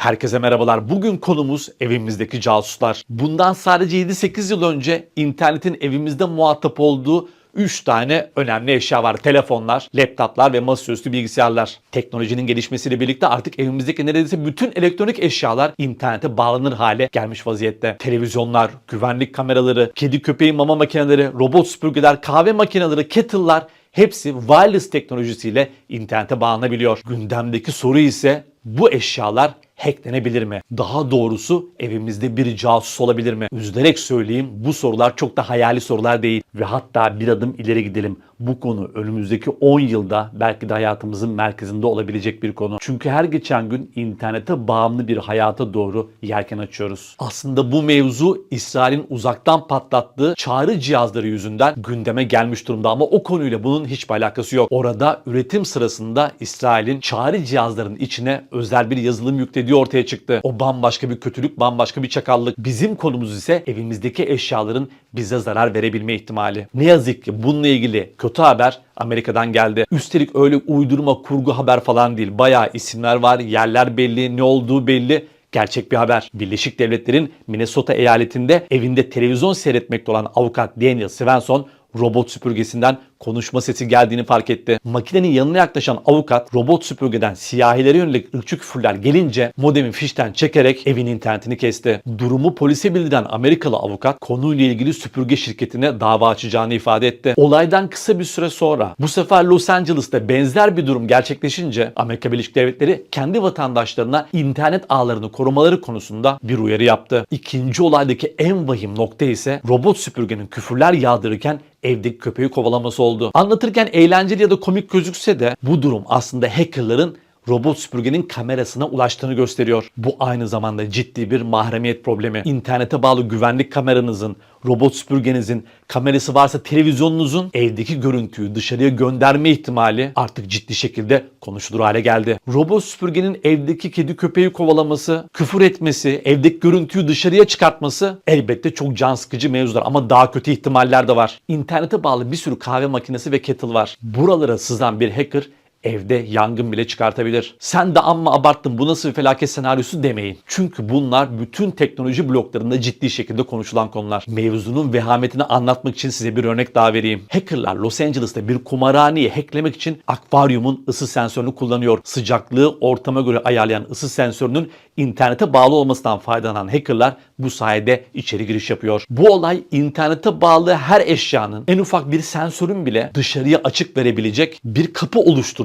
Herkese merhabalar. Bugün konumuz evimizdeki casuslar. Bundan sadece 7-8 yıl önce internetin evimizde muhatap olduğu 3 tane önemli eşya var. Telefonlar, laptoplar ve masaüstü bilgisayarlar. Teknolojinin gelişmesiyle birlikte artık evimizdeki neredeyse bütün elektronik eşyalar internete bağlanır hale gelmiş vaziyette. Televizyonlar, güvenlik kameraları, kedi köpeği mama makineleri, robot süpürgeler, kahve makineleri, kettle'lar hepsi wireless teknolojisiyle internete bağlanabiliyor. Gündemdeki soru ise bu eşyalar hacklenebilir mi? Daha doğrusu evimizde bir casus olabilir mi? Üzülerek söyleyeyim bu sorular çok da hayali sorular değil. Ve hatta bir adım ileri gidelim. Bu konu önümüzdeki 10 yılda belki de hayatımızın merkezinde olabilecek bir konu. Çünkü her geçen gün internete bağımlı bir hayata doğru yelken açıyoruz. Aslında bu mevzu İsrail'in uzaktan patlattığı çağrı cihazları yüzünden gündeme gelmiş durumda ama o konuyla bunun hiçbir alakası yok. Orada üretim sırasında İsrail'in çağrı cihazlarının içine özel bir yazılım yüklediği ortaya çıktı. O bambaşka bir kötülük, bambaşka bir çakallık. Bizim konumuz ise evimizdeki eşyaların bize zarar verebilme ihtimali. Ne yazık ki bununla ilgili kötü haber Amerika'dan geldi. Üstelik öyle uydurma kurgu haber falan değil. Bayağı isimler var, yerler belli, ne olduğu belli gerçek bir haber. Birleşik Devletler'in Minnesota eyaletinde evinde televizyon seyretmekte olan avukat Daniel Svensson robot süpürgesinden konuşma sesi geldiğini fark etti. Makinenin yanına yaklaşan avukat robot süpürgeden siyahilere yönelik ırkçı küfürler gelince modemi fişten çekerek evin internetini kesti. Durumu polise bildiren Amerikalı avukat konuyla ilgili süpürge şirketine dava açacağını ifade etti. Olaydan kısa bir süre sonra bu sefer Los Angeles'ta benzer bir durum gerçekleşince Amerika Birleşik Devletleri kendi vatandaşlarına internet ağlarını korumaları konusunda bir uyarı yaptı. İkinci olaydaki en vahim nokta ise robot süpürgenin küfürler yağdırırken evdeki köpeği kovalaması oldu. Anlatırken eğlenceli ya da komik gözükse de bu durum aslında hackerların robot süpürgenin kamerasına ulaştığını gösteriyor. Bu aynı zamanda ciddi bir mahremiyet problemi. İnternete bağlı güvenlik kameranızın, robot süpürgenizin, kamerası varsa televizyonunuzun evdeki görüntüyü dışarıya gönderme ihtimali artık ciddi şekilde konuşulur hale geldi. Robot süpürgenin evdeki kedi köpeği kovalaması, küfür etmesi, evdeki görüntüyü dışarıya çıkartması elbette çok can sıkıcı mevzular ama daha kötü ihtimaller de var. İnternete bağlı bir sürü kahve makinesi ve kettle var. Buralara sızan bir hacker evde yangın bile çıkartabilir. Sen de amma abarttın bu nasıl bir felaket senaryosu demeyin. Çünkü bunlar bütün teknoloji bloklarında ciddi şekilde konuşulan konular. Mevzunun vehametini anlatmak için size bir örnek daha vereyim. Hackerlar Los Angeles'ta bir kumarhaneyi hacklemek için akvaryumun ısı sensörünü kullanıyor. Sıcaklığı ortama göre ayarlayan ısı sensörünün internete bağlı olmasından faydalanan hackerlar bu sayede içeri giriş yapıyor. Bu olay internete bağlı her eşyanın en ufak bir sensörün bile dışarıya açık verebilecek bir kapı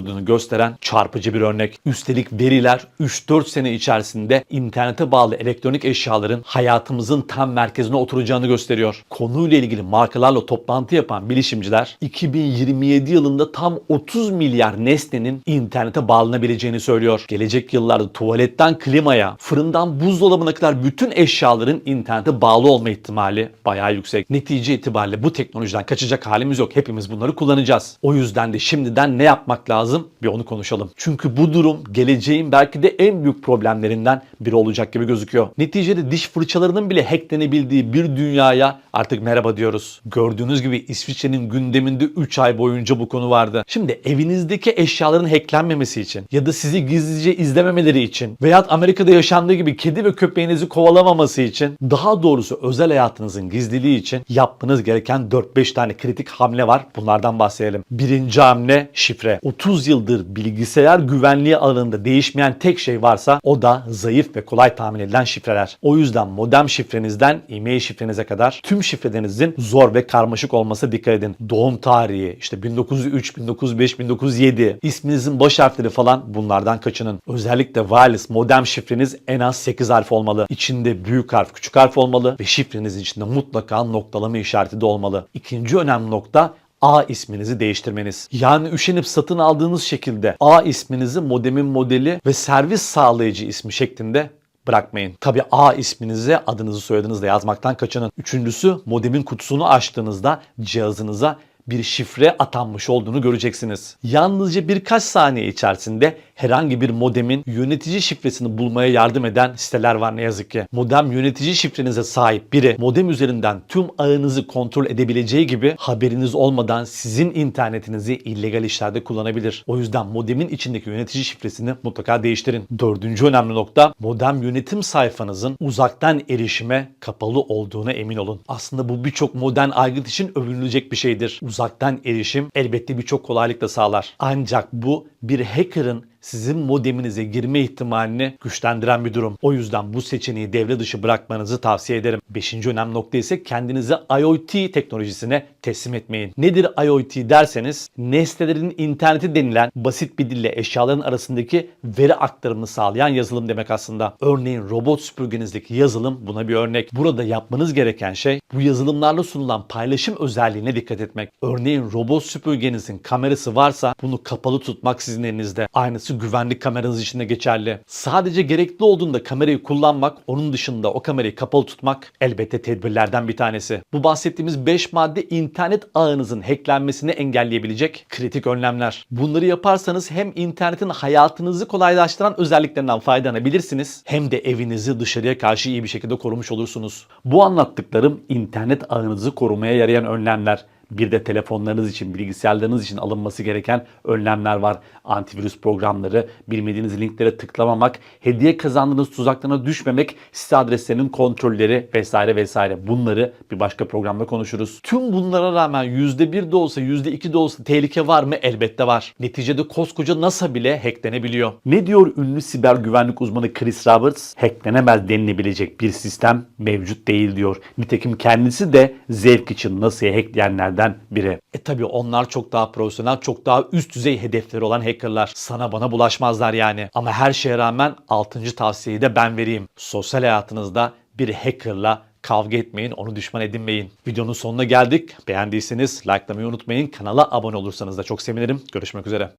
oluşturduğunu gösteren çarpıcı bir örnek. Üstelik veriler 3-4 sene içerisinde internete bağlı elektronik eşyaların hayatımızın tam merkezine oturacağını gösteriyor. Konuyla ilgili markalarla toplantı yapan bilişimciler 2027 yılında tam 30 milyar nesnenin internete bağlanabileceğini söylüyor. Gelecek yıllarda tuvaletten klimaya, fırından buzdolabına kadar bütün eşyaların internete bağlı olma ihtimali bayağı yüksek. Netice itibariyle bu teknolojiden kaçacak halimiz yok. Hepimiz bunları kullanacağız. O yüzden de şimdiden ne yapmak lazım? Bir onu konuşalım. Çünkü bu durum geleceğin belki de en büyük problemlerinden biri olacak gibi gözüküyor. Neticede diş fırçalarının bile hacklenebildiği bir dünyaya artık merhaba diyoruz. Gördüğünüz gibi İsviçre'nin gündeminde 3 ay boyunca bu konu vardı. Şimdi evinizdeki eşyaların hacklenmemesi için ya da sizi gizlice izlememeleri için veya Amerika'da yaşandığı gibi kedi ve köpeğinizi kovalamaması için daha doğrusu özel hayatınızın gizliliği için yapmanız gereken 4-5 tane kritik hamle var. Bunlardan bahsedelim. Birinci hamle şifre. 30 yıldır bilgisayar güvenliği alanında değişmeyen tek şey varsa o da zayıf ve kolay tahmin edilen şifreler. O yüzden modem şifrenizden e-mail şifrenize kadar tüm şifrelerinizin zor ve karmaşık olması dikkat edin. Doğum tarihi, işte 1903, 1905, 1907, isminizin baş harfleri falan bunlardan kaçının. Özellikle wireless modem şifreniz en az 8 harf olmalı. İçinde büyük harf, küçük harf olmalı ve şifrenizin içinde mutlaka noktalama işareti de olmalı. İkinci önemli nokta A isminizi değiştirmeniz. Yani üşenip satın aldığınız şekilde A isminizi modemin modeli ve servis sağlayıcı ismi şeklinde bırakmayın. Tabi A isminizi adınızı soyadınızla yazmaktan kaçının. Üçüncüsü modemin kutusunu açtığınızda cihazınıza bir şifre atanmış olduğunu göreceksiniz. Yalnızca birkaç saniye içerisinde herhangi bir modemin yönetici şifresini bulmaya yardım eden siteler var ne yazık ki. Modem yönetici şifrenize sahip biri modem üzerinden tüm ağınızı kontrol edebileceği gibi haberiniz olmadan sizin internetinizi illegal işlerde kullanabilir. O yüzden modemin içindeki yönetici şifresini mutlaka değiştirin. Dördüncü önemli nokta modem yönetim sayfanızın uzaktan erişime kapalı olduğuna emin olun. Aslında bu birçok modern aygıt için övünülecek bir şeydir. Uzaktan erişim elbette birçok kolaylık da sağlar. Ancak bu bir hacker'ın sizin modeminize girme ihtimalini güçlendiren bir durum. O yüzden bu seçeneği devre dışı bırakmanızı tavsiye ederim. Beşinci önemli nokta ise kendinizi IoT teknolojisine teslim etmeyin. Nedir IoT derseniz nesnelerin interneti denilen basit bir dille eşyaların arasındaki veri aktarımını sağlayan yazılım demek aslında. Örneğin robot süpürgenizdeki yazılım buna bir örnek. Burada yapmanız gereken şey bu yazılımlarla sunulan paylaşım özelliğine dikkat etmek. Örneğin robot süpürgenizin kamerası varsa bunu kapalı tutmak sizin elinizde. Aynısı güvenlik kameranız için de geçerli. Sadece gerekli olduğunda kamerayı kullanmak, onun dışında o kamerayı kapalı tutmak elbette tedbirlerden bir tanesi. Bu bahsettiğimiz 5 madde internet ağınızın hacklenmesini engelleyebilecek kritik önlemler. Bunları yaparsanız hem internetin hayatınızı kolaylaştıran özelliklerinden faydalanabilirsiniz hem de evinizi dışarıya karşı iyi bir şekilde korumuş olursunuz. Bu anlattıklarım internet ağınızı korumaya yarayan önlemler. Bir de telefonlarınız için, bilgisayarlarınız için alınması gereken önlemler var. Antivirüs programları, bilmediğiniz linklere tıklamamak, hediye kazandığınız tuzaklarına düşmemek, site adreslerinin kontrolleri vesaire vesaire. Bunları bir başka programda konuşuruz. Tüm bunlara rağmen %1 de olsa, %2 de olsa tehlike var mı? Elbette var. Neticede koskoca NASA bile hacklenebiliyor. Ne diyor ünlü siber güvenlik uzmanı Chris Roberts? Hacklenemez denilebilecek bir sistem mevcut değil diyor. Nitekim kendisi de zevk için NASA'ya hackleyenlerden biri. E tabi onlar çok daha profesyonel, çok daha üst düzey hedefleri olan hackerlar. Sana bana bulaşmazlar yani. Ama her şeye rağmen 6. tavsiyeyi de ben vereyim. Sosyal hayatınızda bir hackerla kavga etmeyin, onu düşman edinmeyin. Videonun sonuna geldik. Beğendiyseniz likelamayı unutmayın. Kanala abone olursanız da çok sevinirim. Görüşmek üzere.